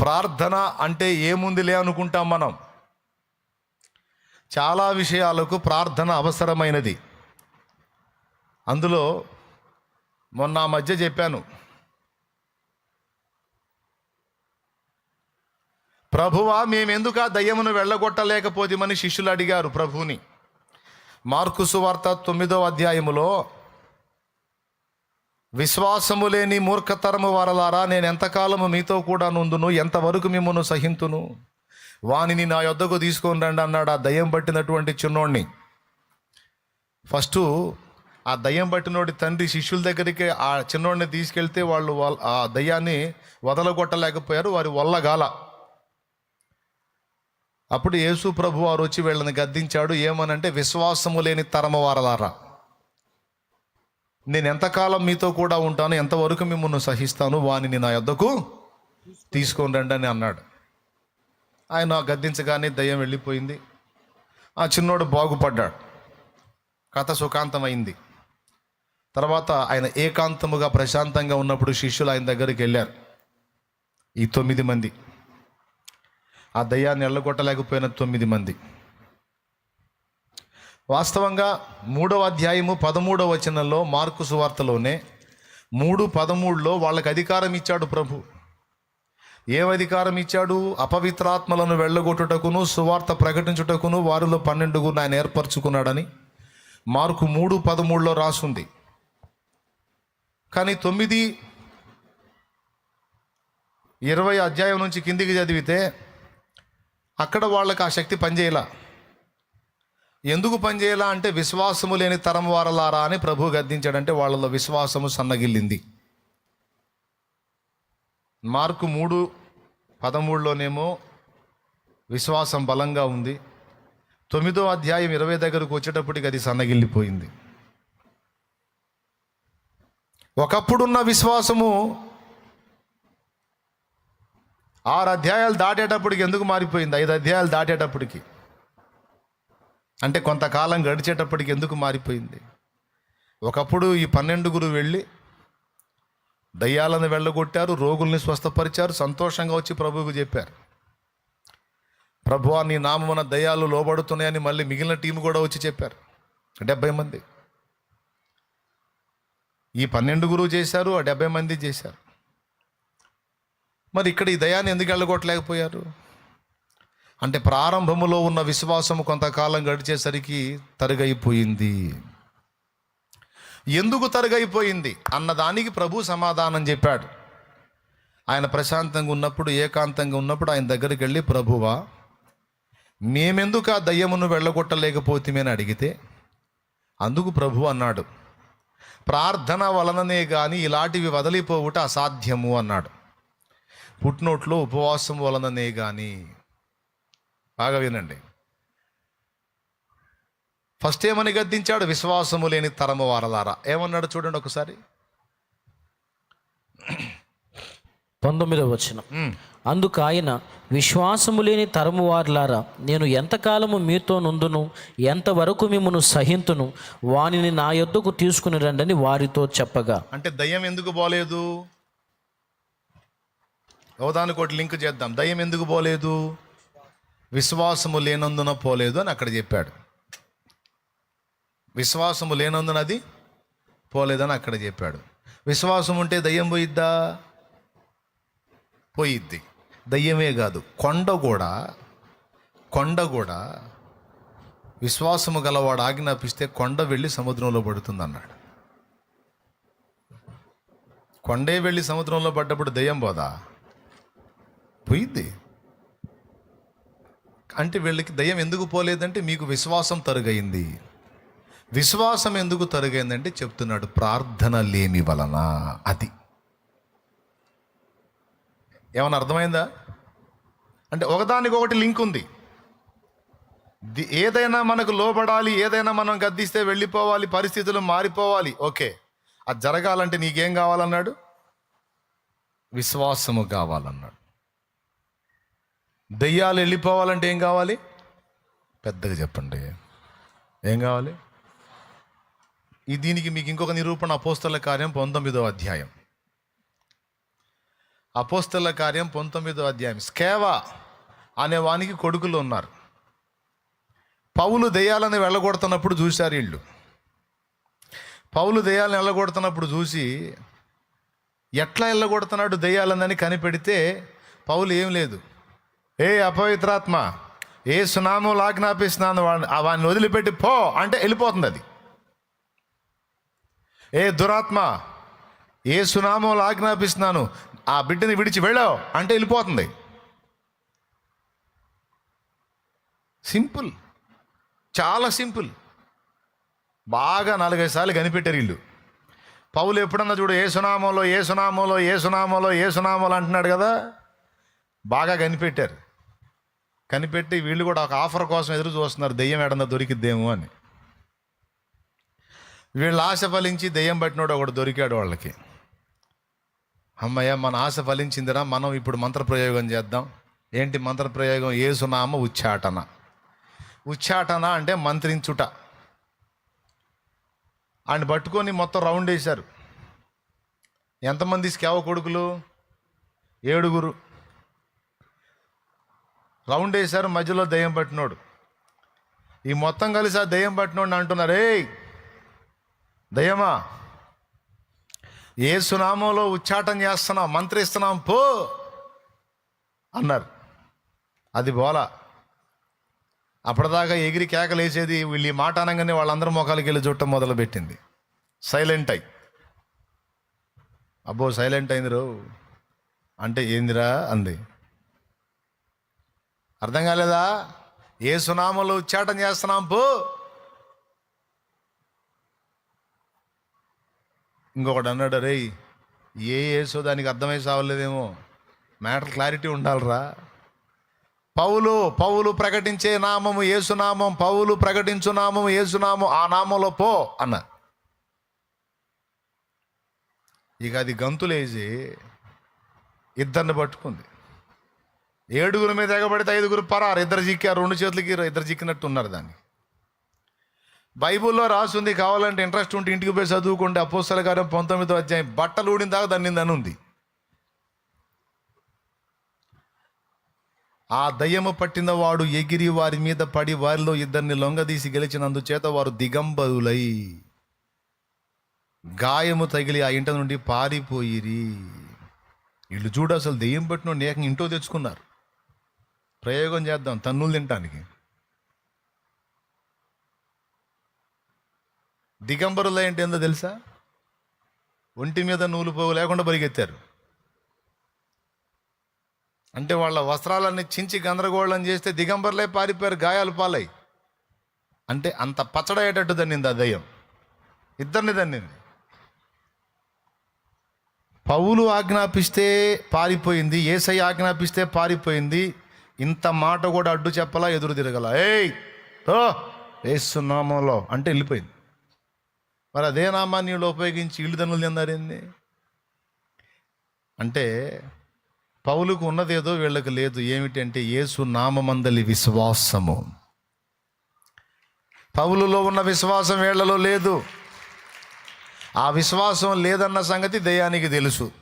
ప్రార్థన అంటే ఏముందిలే అనుకుంటాం మనం. చాలా విషయాలకు ప్రార్థన అవసరమైనది. అందులో మొన్న మధ్య చెప్పాను. ప్రభువా మేమెందుకు ఆ దయ్యమును వెళ్ళగొట్టలేకపోతేమని శిష్యులు అడిగారు ప్రభువుని. మార్కు సువార్త తొమ్మిదో అధ్యాయములో విశ్వాసము లేని మూర్ఖతరము వారలారా నేను ఎంతకాలము మీతో కూడా నుందును ఎంతవరకు మిమ్మల్ని సహింతును? వానిని నా యొద్దకు తీసుకొని రండి అన్నాడు ఆ దయ్యం పట్టినటువంటి చిన్నోడిని ఫస్ట్ ఆ దయ్యం పట్టినోడి తండ్రి శిష్యుల దగ్గరికి ఆ చిన్నోడిని తీసుకెళ్తే వాళ్ళు వాళ్ళ- ఆ దయ్యాన్ని వదలగొట్టలేకపోయారు వారి వల్లగాల. అప్పుడు యేసు ప్రభు వారు వచ్చి వీళ్ళని గద్దించాడు ఏమనంటే విశ్వాసము లేని తరమ వారలారా. నేను ఎంతకాలం మీతో కూడా ఉంటాను ఎంతవరకు మిమ్మల్ని సహిస్తాను వానిని నా యొద్దకు తీసుకొని రండి అని అన్నాడు. ఆయన గద్దించగానే దయ్యం వెళ్ళిపోయింది. ఆ చిన్నోడు బాగుపడ్డాడు. కథ సుఖాంతమైంది. తర్వాత ఆయన ఏకాంతముగా ప్రశాంతంగా ఉన్నప్పుడు శిష్యులు ఆయన దగ్గరికి వెళ్ళారు. ఈ తొమ్మిది మంది. ఆ దయ్యాన్ని ఎల్లగొట్టలేకపోయిన తొమ్మిది మంది. వాస్తవంగా మూడవ అధ్యాయము పదమూడవ వచనంలో మార్కు సువార్తలోనే మూడు పదమూడులో వాళ్ళకి అధికారం ఇచ్చాడు ప్రభు. ఏం అధికారం ఇచ్చాడు? అపవిత్రాత్మలను వెళ్ళగొట్టుటకును సువార్త ప్రకటించుటకును వారిలో పన్నెండుగురు ఆయన ఏర్పరచుకున్నాడని మార్కు మూడు పదమూడులో రాసుంది. కానీ తొమ్మిది ఇరవై అధ్యాయం నుంచి కిందికి చదివితే అక్కడ వాళ్ళకి ఆ శక్తి పనిచేయలా? ఎందుకు పనిచేయాలా అంటే విశ్వాసము లేని తరం వారలారా అని ప్రభు గద్దించాడంటే వాళ్ళలో విశ్వాసము సన్నగిల్లింది. మార్కు మూడు పదమూడులోనేమో విశ్వాసం బలంగా ఉంది. తొమ్మిదో అధ్యాయం ఇరవై దగ్గరకు వచ్చేటప్పటికి అది సన్నగిల్లిపోయింది. ఒకప్పుడున్న విశ్వాసము ఆరు అధ్యాయాలు దాటేటప్పటికి ఎందుకు మారిపోయింది? ఐదు అధ్యాయాలు దాటేటప్పటికి. అంటే కొంతకాలం గడిచేటప్పటికి ఎందుకు మారిపోయింది? ఒకప్పుడు ఈ పన్నెండుగురు వెళ్ళి దయ్యాలను వెళ్ళగొట్టారు రోగుల్ని స్వస్థపరిచారు సంతోషంగా వచ్చి ప్రభువుకు చెప్పారు. ప్రభు నీ నామమున దయ్యాలు లోబడుతున్నాయని మళ్ళీ మిగిలిన టీం కూడా వచ్చి చెప్పారు. డెబ్బై మంది. ఈ పన్నెండుగురు చేశారు ఆ డెబ్బై మంది చేశారు. మరి ఇక్కడ ఈ దయాన్ని ఎందుకు వెళ్ళగొట్టలేకపోయారు? అంటే ప్రారంభములో ఉన్న విశ్వాసము కొంతకాలం గడిచేసరికి తరుగైపోయింది. ఎందుకు తరుగైపోయింది? అన్నదానికి ప్రభు సమాధానం చెప్పాడు. ఆయన ప్రశాంతంగా ఉన్నప్పుడు ఏకాంతంగా ఉన్నప్పుడు ఆయన దగ్గరికి వెళ్ళి ప్రభువా మేమెందుకు ఆ దయ్యమును వెళ్ళగొట్టలేకపోతేమని అడిగితే అందుకు ప్రభు అన్నాడు ప్రార్థన వలననే కానీ ఇలాంటివి వదిలిపోవుట అసాధ్యము అన్నాడు. పుట్నోట్లో ఉపవాసం వలననే కానీ బాగా వినండి. ఫస్ట్ ఏమని గద్దించాడు? విశ్వాసము లేని తరము వారలారా. ఏమన్నాడు చూడండి ఒకసారి. పంతొమ్మిదవ వచనం. ఉమ్. అందుకు ఆయన విశ్వాసము లేని తరము వారులారా నేను ఎంతకాలము మీతో నుందును ఎంతవరకు మిమ్మను సహింతును వానిని నా యొద్దకు తీసుకుని రండని వారితో చెప్పగా. అంటే దయ్యం ఎందుకు పోలేదు? ఒకదానికోటి లింక్ చేద్దాం. దయ్యం ఎందుకు పోలేదు? విశ్వాసము లేనందున పోలేదు అని అక్కడ చెప్పాడు. విశ్వాసము లేనందున అది పోలేదని అక్కడ చెప్పాడు. విశ్వాసం ఉంటే దయ్యం పోయిద్దా? పోయిద్ది. దయ్యమే కాదు కొండ కూడా కొండ కూడా విశ్వాసము గలవాడు ఆజ్ఞాపిస్తే కొండ వెళ్ళి సముద్రంలో పడుతుంది అన్నాడు కొండే వెళ్ళి సముద్రంలో పడ్డప్పుడు దయ్యం పోదా? పోయిద్ది. అంటే వీళ్ళకి దయ్యం ఎందుకు పోలేదంటే మీకు విశ్వాసం తరుగైంది. విశ్వాసం ఎందుకు తరుగైందంటే చెప్తున్నాడు ప్రార్థన లేని వలన. అది. ఏమన్నా అర్థమైందా? అంటే ఒకదానికి ఒకటి లింక్ ఉంది. ఏదైనా మనకు లోబడాలి ఏదైనా మనం గద్దిస్తే వెళ్ళిపోవాలి పరిస్థితులు మారిపోవాలి ఓకే. అది జరగాలంటే నీకేం కావాలన్నాడు? విశ్వాసము కావాలన్నాడు. దెయ్యాలు వెళ్ళిపోవాలంటే ఏం కావాలి? పెద్దగా చెప్పండి. ఏం కావాలి? ఈ దీనికి మీకు ఇంకొక నిరూపణ అపోస్తల కార్యం పంతొమ్మిదో అధ్యాయం. అపోస్తల కార్యం పంతొమ్మిదో అధ్యాయం. స్కేవా అనే వానికి కొడుకులు ఉన్నారు. పౌలు దెయ్యాలని వెళ్ళగొడుతున్నప్పుడు చూశారు వీళ్ళు. పౌలు దెయ్యాలను వెళ్ళగొడుతున్నప్పుడు చూసి ఎట్లా వెళ్ళగొడుతున్నాడు దెయ్యాలనని కనిపెడితే పౌలు ఏం లేదు. ఏ అపవిత్రాత్మ ఏ సునామం ఆజ్ఞాపిస్తున్నాను వాడిని వాడిని వదిలిపెట్టి పో అంటే వెళ్ళిపోతుంది అది. ఏ దురాత్మ ఏ సునామో ఆజ్ఞాపిస్తున్నాను ఆ బిడ్డని విడిచి వెళ్ళావు అంటే వెళ్ళిపోతుంది. సింపుల్. చాలా సింపుల్. బాగా నాలుగైదు సార్లు కనిపెట్టారు వీళ్ళు. పౌలు ఎప్పుడన్నా చూడు ఏ సునామంలో ఏ సునామోలో ఏ సునామోలో ఏ సునామంలో అంటున్నాడు కదా? బాగా కనిపెట్టారు. కనిపెట్టి వీళ్ళు కూడా ఒక ఆఫర్ కోసం ఎదురు చూస్తున్నారు దెయ్యం ఏడన్నా దొరికిద్దేమో అని. వీళ్ళ ఆశ ఫలించి దెయ్యం పట్టినోడు ఒకడు దొరికాడు వాళ్ళకి. అమ్మయ్య మన ఆశ ఫలించిందిరా మనం ఇప్పుడు మంత్రప్రయోగం చేద్దాం. ఏంటి మంత్రప్రయోగం ఏసునామ ఉచ్చాటన. ఉచ్చాటన అంటే మంత్రించుట. ఆయన పట్టుకొని మొత్తం రౌండ్ వేశారు. ఎంతమంది స్కేవ కొడుకులు? ఏడుగురు. రౌండ్ వేశారు మధ్యలో దయ్యం పట్టినోడు. ఈ మొత్తం కలిసి ఆ దయ్యం పట్టినోడు అంటున్నారు ఏయ్ దయ్యమా ఏ సునామంలో ఉచ్చాటం చేస్తున్నాం మంత్రిస్తున్నాం పో అన్నారు. అది బోలా. అప్పటిదాకా ఎగిరి కేకలేసేది వీళ్ళు ఈ మాట అనగానే వాళ్ళందరూ ముఖాలకి వెళ్ళి చుట్టం మొదలుపెట్టింది. సైలెంట్ అయి. అబ్బో సైలెంట్ అయింది రో అంటే ఏందిరా అంది. అర్థం కాలేదా? ఏ సునామలు ఉచ్చాటం చేస్తున్నాం పో. ఇంకొకటి అన్నాడు రే ఏ ఏసో దానికి అర్థమై సావలేదేమో. మ్యాటర్ క్లారిటీ ఉండాలిరా. పౌలు పౌలు ప్రకటించే నామము ఏసునామం పౌలు ప్రకటించు నామము ఏసునామం ఆ నామంలో పో అన్న. ఇక అది గంతులేసి ఇద్దరిని పట్టుకుంది. ఏడుగురు మీద ఎగబడితే ఐదుగురు పరారు. ఇద్దరు చిక్కారు రెండు చేతులకి ఇద్దరు చిక్కినట్టు ఉన్నారు దాన్ని. బైబిల్లో రాసుంది కావాలంటే ఇంట్రెస్ట్ ఉంటే ఇంటికి పోయి చదువుకుంటే అపోస్తల గారం పంతొమ్మిదో అధ్యాయం బట్టలు ఊడిన దాకా దన్నిందని ఉంది. ఆ దయ్యము పట్టిన వాడు ఎగిరి వారి మీద పడి వారిలో ఇద్దరిని లొంగదీసి గెలిచినందుచేత వారు దిగంబరులై. గాయము తగిలి ఆ ఇంట నుండి పారిపోయిరి. వీళ్ళు చూడు అసలు దెయ్యం పట్టిన ఏకంగా ఇంటో తెచ్చుకున్నారు. ప్రయోగం చేద్దాం తన్నులు తినటానికి. దిగంబరులు ఏంటి ఏందో తెలుసా? ఒంటి మీద నూలు పోగు లేకుండా పరిగెత్తారు. అంటే వాళ్ళ వస్త్రాలన్నీ చించి గందరగోళం చేస్తే దిగంబరులే పారిపోయారు గాయాలు పాలై. అంటే అంత పచ్చడయ్యేటట్టు దన్నింది ఆ దయ్యం. ఇద్దరిని దన్నింది. పౌలు ఆజ్ఞాపిస్తే పారిపోయింది ఏసై ఆజ్ఞాపిస్తే పారిపోయింది ఇంత మాట కూడా అడ్డు చెప్పలా ఎదురు తిరగల. ఏయ్తో వేస్తున్నామోలో అంటే వెళ్ళిపోయింది. మరి అదే నామాన్ని నీళ్ళు ఉపయోగించి ఇల్లు దన్నులు అంటే పౌలుకు ఉన్నదేదో వీళ్ళకి లేదు. ఏమిటంటే యేసు నామమందలి విశ్వాసము. పౌలులో ఉన్న విశ్వాసం వీళ్ళలో లేదు. ఆ విశ్వాసం లేదన్న సంగతి దయ్యానికి తెలుసు.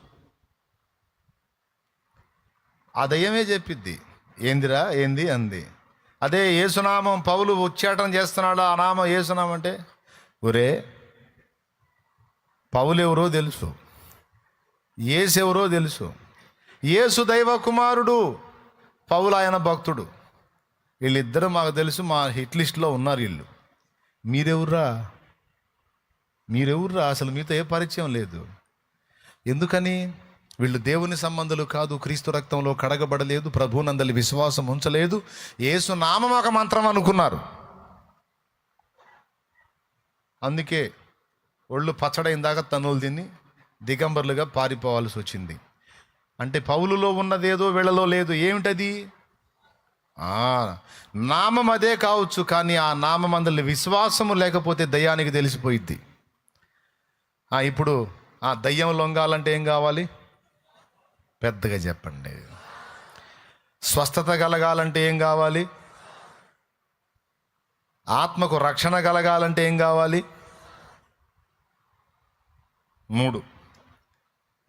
ఆ దయ్యమే చెప్పిద్ది. ఏందిరా ఏంది అంది. అదే ఏసునామం పౌలు ఉచ్చాటం చేస్తున్నాడు? ఆ నామం ఏసునామం అంటే? ఒరే పౌలు ఎవరో తెలుసు. ఏసెవరో తెలుసు. యేసు దైవ కుమారుడు పౌలు ఆయన భక్తుడు. వీళ్ళిద్దరూ మాకు తెలుసు మా హిట్ లిస్ట్లో ఉన్నారు వీళ్ళు. మీరెవర్రా? మీరెవర్రా? అసలు మీతో ఏ పరిచయం లేదు. ఎందుకని? వీళ్ళు దేవుని సంబంధులు కాదు క్రీస్తు రక్తంలో కడగబడలేదు ప్రభునందలి విశ్వాసం ఉంచలేదు. యేసు నామం ఒక మంత్రం అనుకున్నారు. అందుకే ఒళ్ళు పచ్చడైన దాకా తనులు తిని దిగంబర్లుగా పారిపోవాల్సి వచ్చింది. అంటే పౌలులో ఉన్నదేదో వీళ్ళలో లేదు. ఏమిటది? నామం అదే కావచ్చు కానీ ఆ నామం అందులో విశ్వాసము లేకపోతే దయ్యానికి తెలిసిపోయిద్ది. ఇప్పుడు ఆ దయ్యం లొంగాలంటే ఏం కావాలి? పెద్దగా చెప్పండి. స్వస్థత కలగాలంటే ఏం కావాలి? ఆత్మకు రక్షణ కలగాలంటే ఏం కావాలి? మూడు.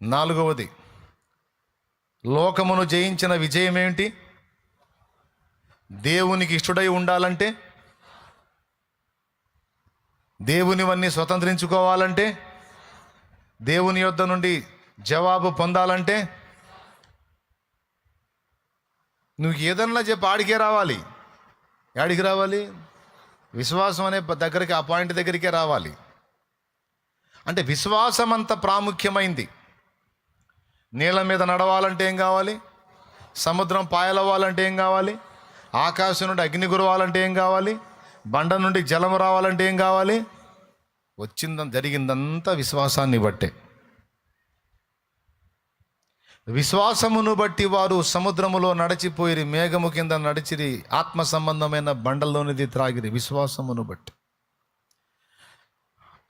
నాలుగవది లోకమును జయించిన విజయం ఏమిటి? దేవునికి ఇష్టడై ఉండాలంటే? దేవునివన్నీ స్వతంత్రించుకోవాలంటే? దేవుని యొద్ద నుండి జవాబు పొందాలంటే? నువ్వు ఏదన్నా చెప్పి ఆడికే రావాలి. ఆడికి రావాలి? విశ్వాసం అనే దగ్గరికి ఆ పాయింట్ దగ్గరికే రావాలి. అంటే విశ్వాసం అంత ప్రాముఖ్యమైంది. నీళ్ళ మీద నడవాలంటే ఏం కావాలి? సముద్రం పాయలవ్వాలంటే ఏం కావాలి? ఆకాశం నుండి అగ్ని గురవాలంటే ఏం కావాలి? బండ నుండి జలం రావాలంటే ఏం కావాలి? వచ్చిందని జరిగిందంతా విశ్వాసాన్ని బట్టే. విశ్వాసమును బట్టి వారు సముద్రములో నడిచిపోయిరి మేఘము కింద నడిచిరి ఆత్మ సంబంధమైన బండల్లోనిది త్రాగిరి. విశ్వాసమును బట్టి.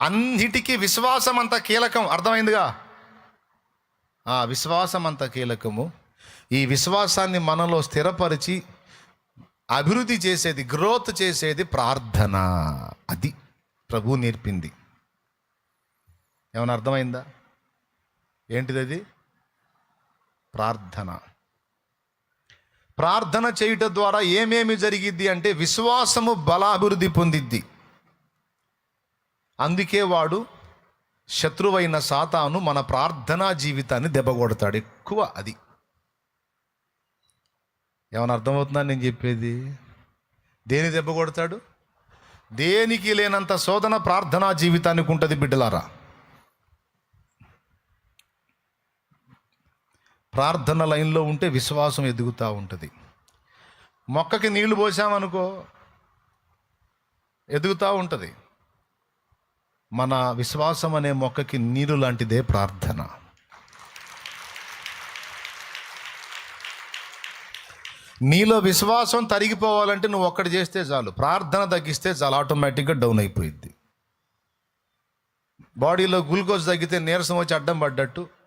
అన్నిటికీ విశ్వాసం అంత కీలకం. అర్థమైందిగా? ఆ విశ్వాసం అంత కీలకము. ఈ విశ్వాసాన్ని మనలో స్థిరపరిచి అభివృద్ధి చేసేది గ్రోత్ చేసేది ప్రార్థన. అది ప్రభు నేర్పింది. ఏమైనా అర్థమైందా? ఏంటిది అది ప్రార్థన. ప్రార్థన చేయుట ద్వారా ఏమేమి జరిగిద్ది అంటే విశ్వాసము బలాభివృద్ధి పొందిద్ది. అందుకే వాడు శత్రువైన సాతాను మన ప్రార్థనా జీవితాన్ని దెబ్బగొడతాడు. ఎక్కువ అది. ఏమైనా అర్థమవుతుందా నేను చెప్పేది? దేని దెబ్బ కొడతాడు దేనికి లేనంత శోధన ప్రార్థనా జీవితానికి ఉంటుంది బిడ్డలారా? ప్రార్థన లైన్లో ఉంటే విశ్వాసం ఎదుగుతూ ఉంటుంది. మొక్కకి నీళ్ళు పోసామనుకో ఎదుగుతూ ఉంటుంది. మన విశ్వాసం అనే మొక్కకి నీరు లాంటిదే ప్రార్థన. నీలో విశ్వాసం తరిగిపోవాలంటే నువ్వు ఒక్కటి చేస్తే చాలు. ప్రార్థన తగ్గిస్తే చాలా. ఆటోమేటిక్గా డౌన్ అయిపోయింది బాడీలో గ్లూకోజ్ తగ్గితే నీరసం వచ్చి అడ్డం పడ్డట్టు.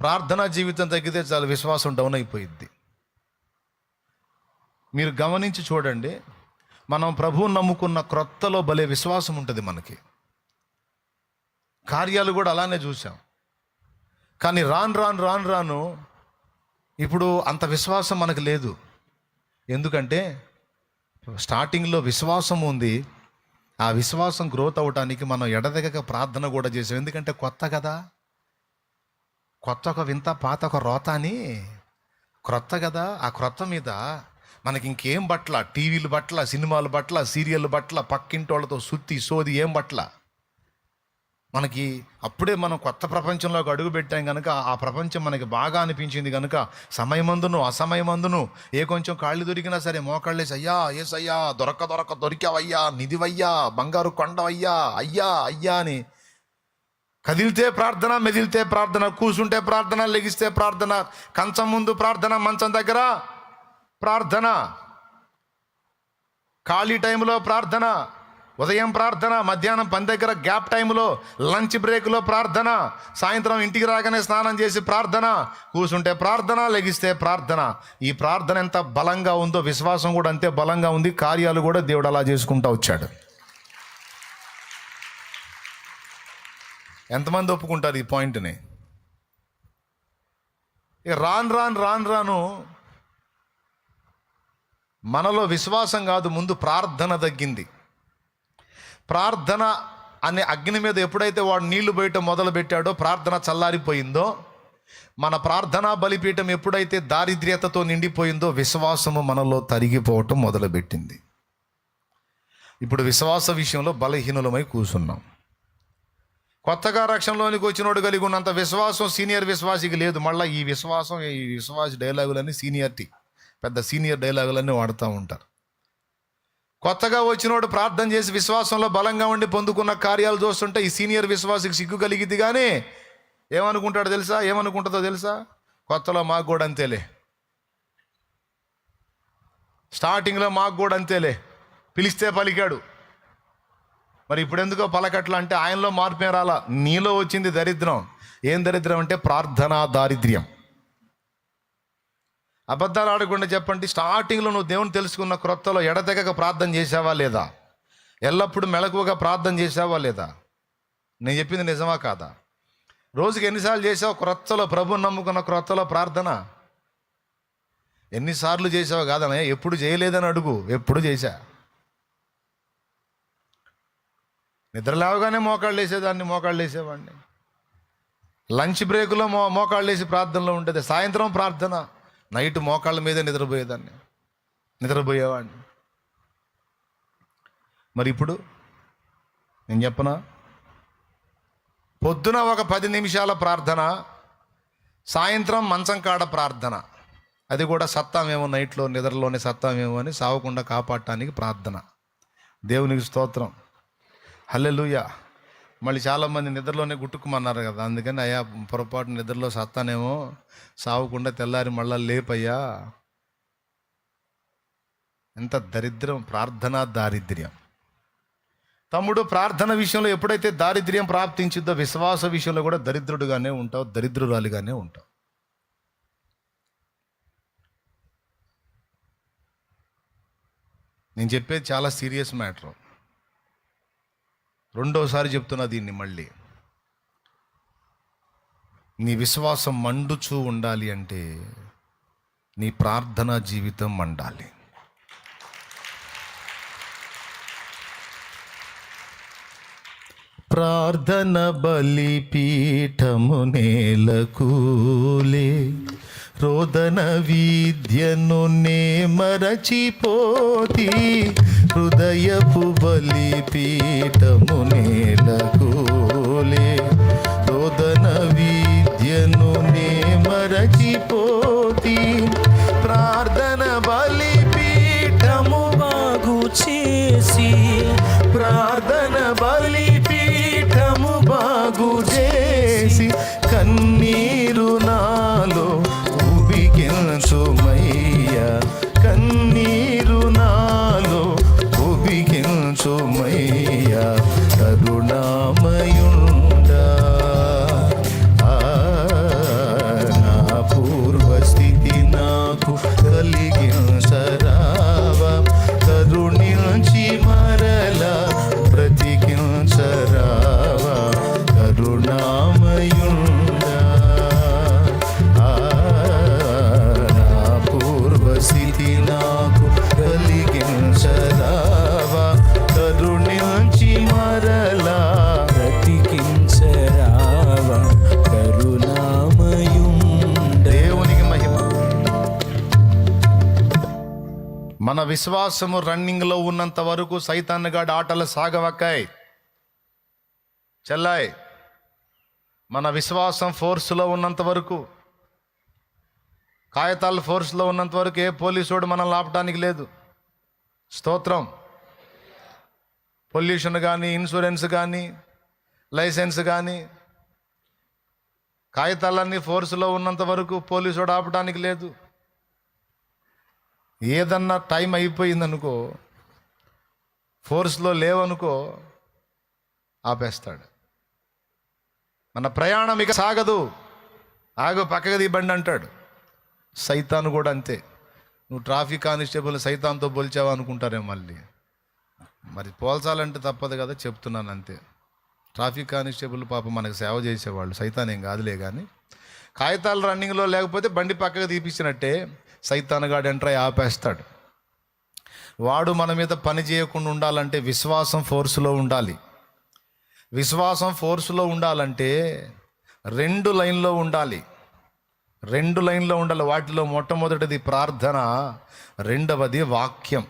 ప్రార్థనా జీవితం తగ్గితే చాలా విశ్వాసం డౌన్ అయిపోయింది మీరు గమనించి చూడండి మనం ప్రభువు నమ్ముకున్న క్రొత్తలో భలే విశ్వాసం ఉంటుంది మనకి. కార్యాలు కూడా అలానే చూసాం కానీ రాను రాను రాను రాను ఇప్పుడు అంత విశ్వాసం మనకు లేదు. ఎందుకంటే స్టార్టింగ్లో విశ్వాసం ఉంది. ఆ విశ్వాసం గ్రోత్ అవడానికి మనం ఎడదెగక ప్రార్థన కూడా చేసాం. ఎందుకంటే కొత్త కదా. కొత్త ఒక వింత పాత ఒక రోత అని క్రొత్త కదా. ఆ క్రొత్త మీద మనకి ఇంకేం బట్ల? టీవీలు బట్ల సినిమాలు బట్ల సీరియల్ బట్ల పక్కింటోళ్ళతో సుత్తి సోది ఏం బట్ల? మనకి అప్పుడే మనం కొత్త ప్రపంచంలోకి అడుగు పెట్టాం కనుక ఆ ప్రపంచం మనకి బాగా అనిపించింది కనుక సమయమందును అసమయమందును ఏ కొంచెం కాళ్ళు దొరికినా సరే మోకాళ్ళేసి అయ్యా ఏస్ అయ్యా దొరక దొరక దొరికావయ్యా నిధివయ్యా బంగారు కొండవయ్యా అయ్యా అయ్యా అని కదిలితే ప్రార్థన మెదిలితే ప్రార్థన కూసుంటే ప్రార్థన లెగిస్తే ప్రార్థన కంచం ముందు ప్రార్థన మంచం దగ్గర ప్రార్థన. ఖాళీ టైంలో ప్రార్థన ఉదయం ప్రార్థన మధ్యాహ్నం పని దగ్గర గ్యాప్ టైంలో లంచ్ బ్రేక్లో ప్రార్థన సాయంత్రం ఇంటికి రాగానే స్నానం చేసి ప్రార్థన కూర్చుంటే ప్రార్థన లెగిస్తే ప్రార్థన. ఈ ప్రార్థన ఎంత బలంగా ఉందో విశ్వాసం కూడా అంతే బలంగా ఉంది కార్యాలు కూడా దేవుడు అలా చేసుకుంటూ వచ్చాడు. ఎంతమంది ఒప్పుకుంటారు ఈ పాయింట్ని? ఇక రాను రాను రాను రాను మనలో విశ్వాసం కాదు ముందు ప్రార్థన తగ్గింది. ప్రార్థన అనే అగ్ని మీద ఎప్పుడైతే వాడు నీళ్ళు బయట మొదలు పెట్టాడో ప్రార్థన చల్లారిపోయిందో మన ప్రార్థనా బలిపీఠం ఎప్పుడైతే దారిద్ర్యతతో నిండిపోయిందో విశ్వాసము మనలో తరిగిపోవటం మొదలుపెట్టింది. ఇప్పుడు విశ్వాస విషయంలో బలహీనులమై కూర్చున్నాం. కొత్తగా రక్షణలోనికి వచ్చినోడు కలిగి ఉన్నంత విశ్వాసం సీనియర్ విశ్వాసికి లేదు. మళ్ళీ ఈ విశ్వాసం ఈ విశ్వాస డైలాగులన్నీ సీనియర్టీ పెద్ద సీనియర్ డైలాగులన్నీ వాడుతూ ఉంటారు. కొత్తగా వచ్చినోడు ప్రార్థన చేసి విశ్వాసంలో బలంగా ఉండి పొందుకున్న కార్యాలు చూస్తుంటే ఈ సీనియర్ విశ్వాసికి సిగ్గు కలిగిద్ది కానీ ఏమనుకుంటాడో తెలుసా? ఏమనుకుంటుందో తెలుసా? కొత్తలో మాకు కూడా అంతేలే. స్టార్టింగ్లో మాకు కూడా అంతేలే. పిలిస్తే పలికాడు. మరి ఇప్పుడు ఎందుకో పలకట్ల అంటే ఆయనలో మార్పే రాలా? నీలో వచ్చింది దరిద్రం. ఏం దరిద్రం అంటే ప్రార్థనా దారిద్ర్యం. అబద్ధాలు ఆడకుండా చెప్పండి స్టార్టింగ్లో నువ్వు దేవుని తెలుసుకున్న క్రొత్తలో ఎడతెగక ప్రార్థన చేసావా లేదా? ఎల్లప్పుడూ మెలకువగా ప్రార్థన చేసావా లేదా? నేను చెప్పింది నిజమా కాదా? రోజుకి ఎన్నిసార్లు చేసావు క్రొత్తలో? ప్రభు నమ్ముకున్న క్రొత్తలో ప్రార్థన? ఎన్నిసార్లు చేసావు కాదనే ఎప్పుడు చేయలేదని అడుగు ఎప్పుడు చేశా? నిద్ర లేవగానే మోకాళ్ళు వేసేదాన్ని మోకాళ్ళు వేసేవాడిని లంచ్ బ్రేక్లో మో మోకాళ్ళు వేసి ప్రార్థనలో ఉండేది. సాయంత్రం ప్రార్థన నైట్ మోకాళ్ళ మీదే నిద్రపోయేదాన్ని. నిద్రపోయేవాడిని. మరి ఇప్పుడు నేను చెప్పనా? పొద్దున ఒక పది నిమిషాల ప్రార్థన సాయంత్రం మంచం కాడ ప్రార్థన. అది కూడా సత్తామేమో నైట్లో నిద్రలోనే సత్తామేమో అని సావకుండా కాపాడటానికి ప్రార్థన. దేవునికి స్తోత్రం. హల్లెలూయా. మళ్ళీ చాలామంది నిద్రలోనే గుట్టుకుమన్నారు కదా అందుకని అయ్యా పొరపాటు నిద్రలో సత్తానేమో సావకుండా తెల్లారి మళ్ళా లేపయ్యా. ఎంత దరిద్రం ప్రార్థనా దారిద్ర్యం. తమ్ముడు ప్రార్థన విషయంలో ఎప్పుడైతే దారిద్ర్యం ప్రాప్తించిద్దో విశ్వాస విషయంలో కూడా దరిద్రుడుగానే ఉంటావు దరిద్రురాలిగానే ఉంటావు. నేను చెప్పేది చాలా సీరియస్ మ్యాటర్. రెండోసారి చెప్తున్నా దీన్ని మళ్ళీ. నీ విశ్వాసం మండుచూ ఉండాలి అంటే నీ ప్రార్థనా జీవితం మండాలి. ప్రార్థన బలిపీఠము నేలకూలే. రోదన విద్యను నే మరచిపోతి హృదయపు బలిపీఠము నేలకూలే రోదన విద్యను నే మరచిపోతి ప్రార్థన బలిపీఠము బాగు చేసి ప్రార్థన బలి மைசோமை మన విశ్వాసము రన్నింగ్లో ఉన్నంత వరకు సైతాన్నగాడు ఆటలు సాగవక్కాయి. చెల్లాయ్ మన విశ్వాసం ఫోర్స్లో ఉన్నంత వరకు కాగితాల ఫోర్స్లో ఉన్నంత వరకు ఏ పోలీసుడు మనల్ని ఆపడానికి లేదు. స్తోత్రం. పొల్యూషన్ కానీ ఇన్సూరెన్స్ కానీ లైసెన్స్ కానీ కాగితాలన్నీ ఫోర్స్లో ఉన్నంత వరకు పోలీసుడు ఆపడానికి లేదు. ఏదన్నా టైం అయిపోయిందనుకో ఫోర్స్లో లేవనుకో ఆపేస్తాడు. మన ప్రయాణం ఇక సాగదు. ఆగు పక్కకు దిబండి అంటాడు. సైతాను కూడా అంతే. నువ్వు ట్రాఫిక్ కానిస్టేబుల్ సైతాన్తో పోల్చావా అనుకుంటారేమో మళ్ళీ. మరి పోల్చాలంటే తప్పదు కదా చెప్తున్నాను అంతే. ట్రాఫిక్ కానిస్టేబుల్ పాపం మనకు సేవ చేసేవాళ్ళు. సైతాన్ ఏం కాదులే కానీ. కాగితాలు రన్నింగ్లో లేకపోతే బండి పక్కకు తీపించినట్టే సైతానగాడు ఎంటర్ అయి ఆపేస్తాడు. వాడు మన మీద పని చేయకుండా ఉండాలంటే విశ్వాసం ఫోర్సులో ఉండాలి. విశ్వాసం ఫోర్సులో ఉండాలంటే రెండు లైన్లో ఉండాలి. రెండు లైన్లో ఉండాలి. వాటిలో మొట్టమొదటిది ప్రార్థన రెండవది వాక్యం.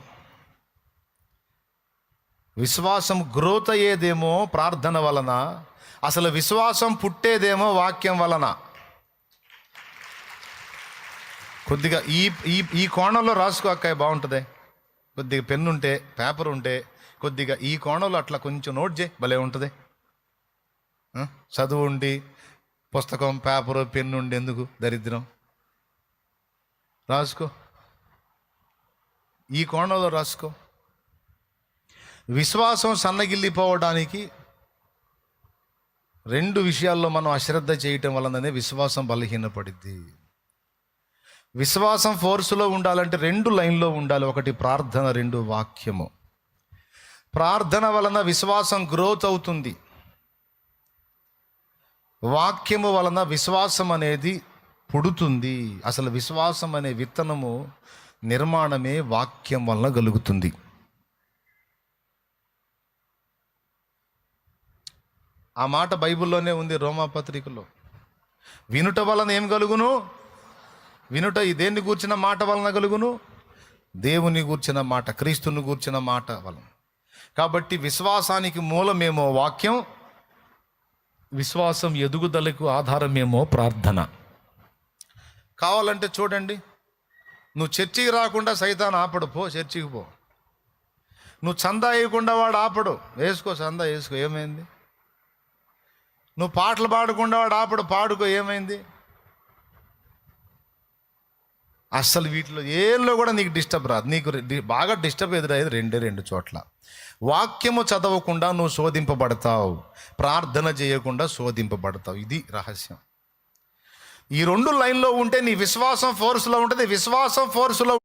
విశ్వాసం గ్రోత్ అయ్యేదేమో ప్రార్థన వలన అసలు విశ్వాసం పుట్టేదేమో వాక్యం వలన. కొద్దిగా ఈ ఈ ఈ కోణంలో రాసుకో అక్కయ్య బాగుంటుంది. కొద్దిగా పెన్ను ఉంటే పేపర్ ఉంటే కొద్దిగా ఈ కోణంలో అట్లా కొంచెం నోట్ చేయి భలే ఉంటుంది. చదువు ఉండి పుస్తకం పేపరు పెన్ను ఉండి ఎందుకు దరిద్రం? రాసుకో. ఈ కోణంలో రాసుకో. విశ్వాసం సన్నగిల్లిపోవడానికి రెండు విషయాల్లో మనం అశ్రద్ధ చేయటం వలననే విశ్వాసం బలహీనపడిద్ది. విశ్వాసం ఫోర్సులో ఉండాలంటే రెండు లైన్లో ఉండాలి. ఒకటి ప్రార్థన రెండు వాక్యము. ప్రార్థన వలన విశ్వాసం గ్రోత్ అవుతుంది. వాక్యము వలన విశ్వాసం అనేది పుడుతుంది. అసలు విశ్వాసం అనే విత్తనము నిర్మాణమే వాక్యం వలన కలుగుతుంది. ఆ మాట బైబిల్లోనే ఉంది రోమాపత్రికలో వినుట వలన ఏం కలుగును? వినుట ఈ దేన్ని గూర్చిన మాట వలన కలుగును దేవుని గూర్చిన మాట క్రీస్తుని గూర్చిన మాట వలన. కాబట్టి విశ్వాసానికి మూలమేమో వాక్యం విశ్వాసం ఎదుగుదలకు ఆధారమేమో ప్రార్థన. కావాలంటే చూడండి. నువ్వు చర్చికి రాకుండా సైతాన్ ఆపడు పో చర్చికి పో. నువ్వు చందా వేయకుండా వాడు ఆపడు. వేసుకో చందా వేసుకో ఏమైంది? నువ్వు పాటలు పాడకుండా వాడు ఆపడు పాడుకో ఏమైంది? అస్సలు వీటిలో ఏల్లో కూడా నీకు డిస్టర్బ్ రాదు. నీకు బాగా డిస్టర్బ్ ఎదురయ్యేది రెండే రెండు చోట్ల. వాక్యము చదవకుండా నువ్వు శోధింపబడతావు. ప్రార్థన చేయకుండా శోధింపబడతావు. ఇది రహస్యం. ఈ రెండు లైన్లో ఉంటే నీ విశ్వాసం ఫోర్స్లో ఉంటుంది. విశ్వాసం ఫోర్స్లో